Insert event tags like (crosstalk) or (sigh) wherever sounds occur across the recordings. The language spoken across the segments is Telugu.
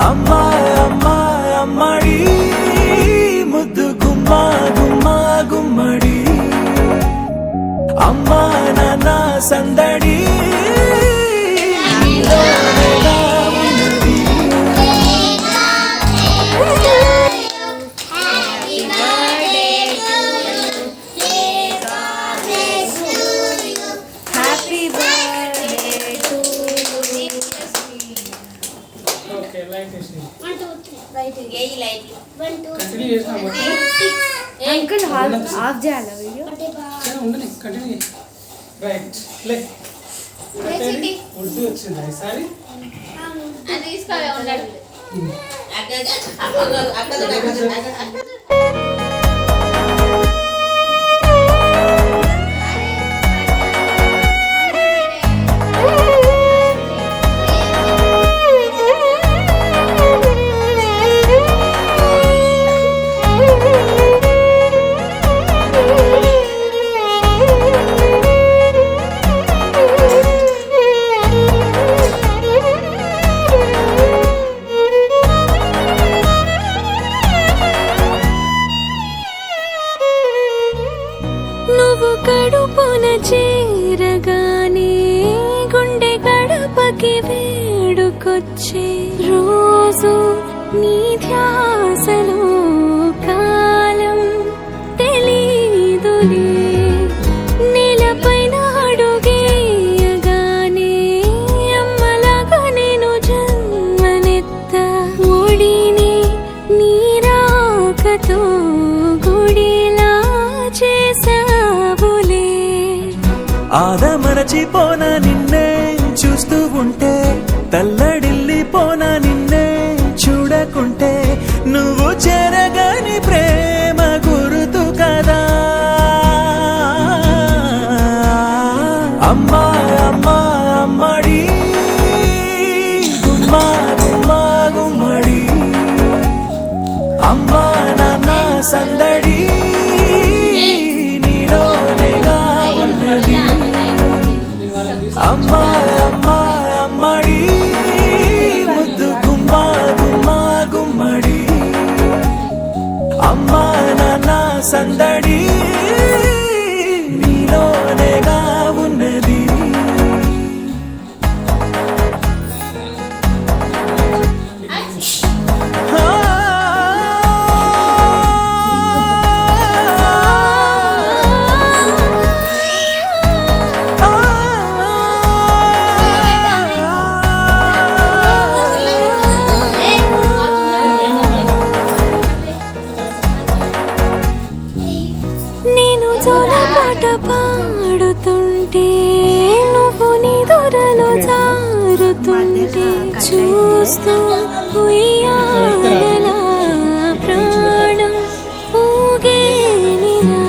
అమ్మా అమ్మా అమ్మడి ముద్దు గుమ్మా గుమ్మా గుమ్మడి అమ్మా నాన్న సందడి ఆఫ్ చేయాలా వీడియో. రైట్ లే ఉర్దూ వచ్చింది ఈసారి నువ్వు ఆదమరచిపోన నిన్నే చూస్తూ ఉంటే తల్లడి ఉయ్యాలలా ప్రాణం ఊగేనినా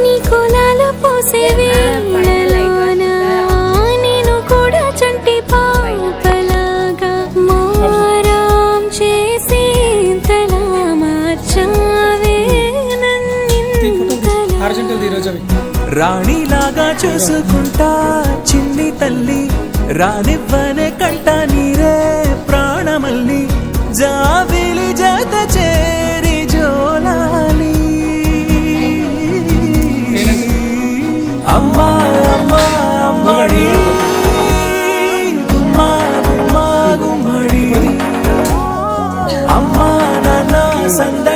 నీ కులాలు పోసే వేళలోన నేను కూడా చంటి పాపలాగా మారాం చేసి తలా మార్చావే నన్నింతలా. రాణిలాగా చూసుకుంటా చిన్ని తల్లి. రానివ్వనే కంట నీరే ప్రాణమల్లి జాబిలి జత చేరి జోలాలి. అమ్మా అమ్మా అమ్మడి అమ్మా నాన్న సందడి.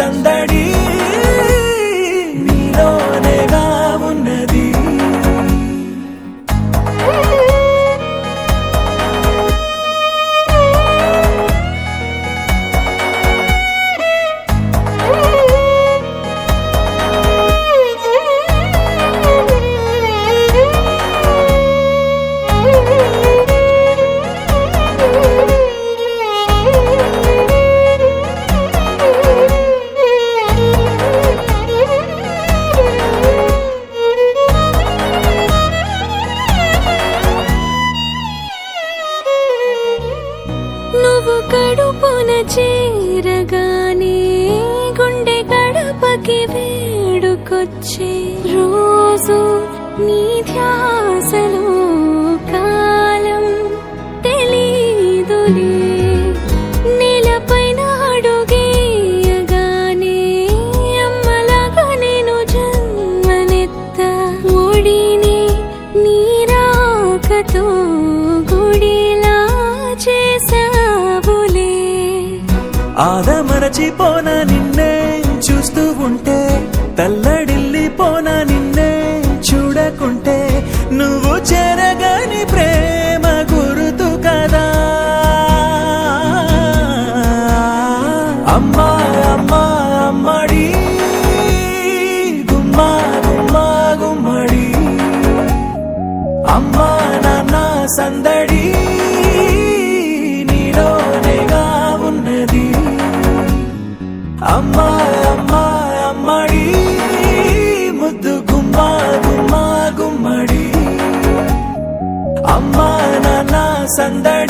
నాన్న ఆదమరచిపోన నిన్నే చూస్తూ ఉంటే తల్లడిల్లిపోన నిన్నే చూడకుంటే నువ్వు చెరగని ప్రేమ గురుతు కదా. అమ్మా అమ్మా అమ్మడి గుమ్మా గుమ్మా గుమ్మడి. అమ్మా నాన్న సందడి. అమ్మా అమ్మా అమ్మడి ముద్దు గుమ్మా గుమ్మా గుమ్మడి. అమ్మా నాన్న సందడి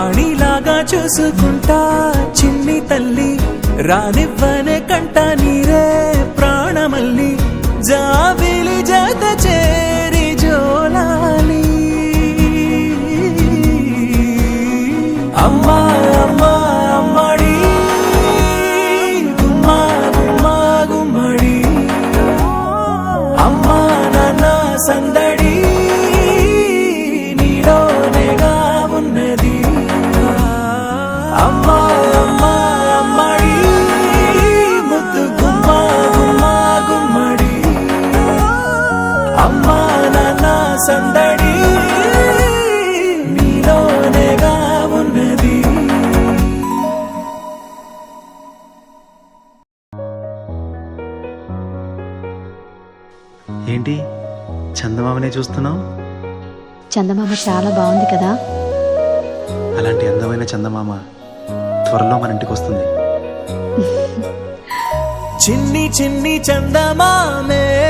రాణిలాగా చూసుకుంటా చిన్ని తల్లి రానివ్వనే కంట నీరే ప్రాణమల్లి జాబిలి జత చేరి జోలాలి. అమ్మ సందడి నీలోనేగా ఉన్నది ఏంటి? చంద చందమామనే చూస్తున్నావు? చందమామ చాలా బాగుంది కదా? అలాంటి అందమైన చందమామ త్వరలో మన ఇంటికి వస్తుంది. (laughs) చిన్ని చిన్ని చందమామే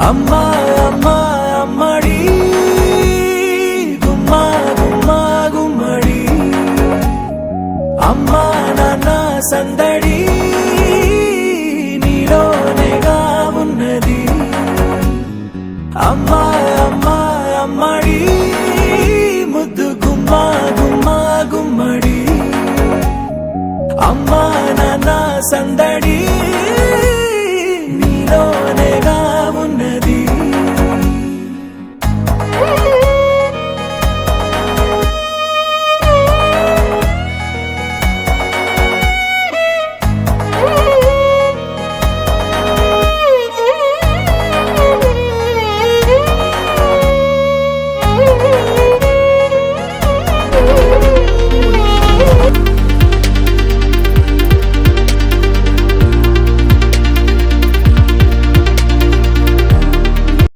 అమ్మా అమ్మా అమ్మడి. గుమ్మా గుమ్మా గుమ్మడి. అమ్మా నాన్న సందడి. నీలోనేగా ఉన్నది అమ్మా అమ్మా అమ్మడి. ముద్దు గుమ్మా గుమ్మా గుమ్మడి. అమ్మా నాన్న సందడి.